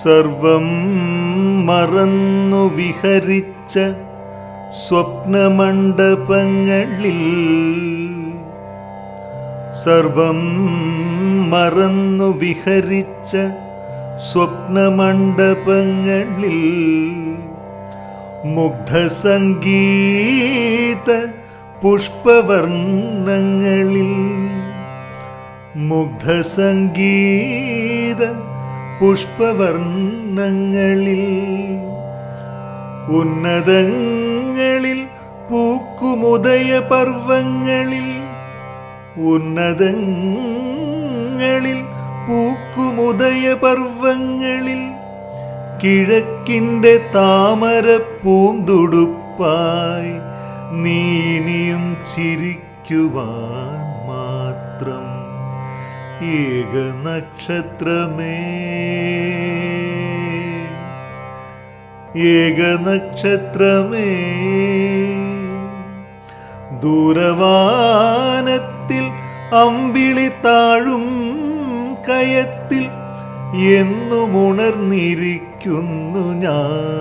സർവം മറന്നു വിഹരിച്ച സ്വപ്നമണ്ഡപങ്ങളിൽ സർവം മറന്നു വിഹരിച്ച സ്വപ്നമണ്ഡപങ്ങളിൽ മുഗ്ധസംഗീത പുഷ്പവർണങ്ങളിൽ മുഗ്ധസംഗീത പുഷ്പവർണങ്ങളിൽ ഉന്നതങ്ങളിൽ പൂക്കുമുദയ പർവങ്ങളിൽ ഉന്നതങ്ങളിൽ പൂക്കുമുദയ പർവങ്ങളിൽ കിഴക്കിന്റെ താമര പൂന്തുടുപ്പായി നീനിയും ചിരിക്കുവാൻ മാത്രം ഏക നക്ഷത്രമേ ഏക നക്ഷത്രമേ ദൂരവാനത്തിൽ അമ്പിളി താഴും കയത്തിൽ എന്നുമുണർന്നിരിക്കുന്നു ഞാൻ.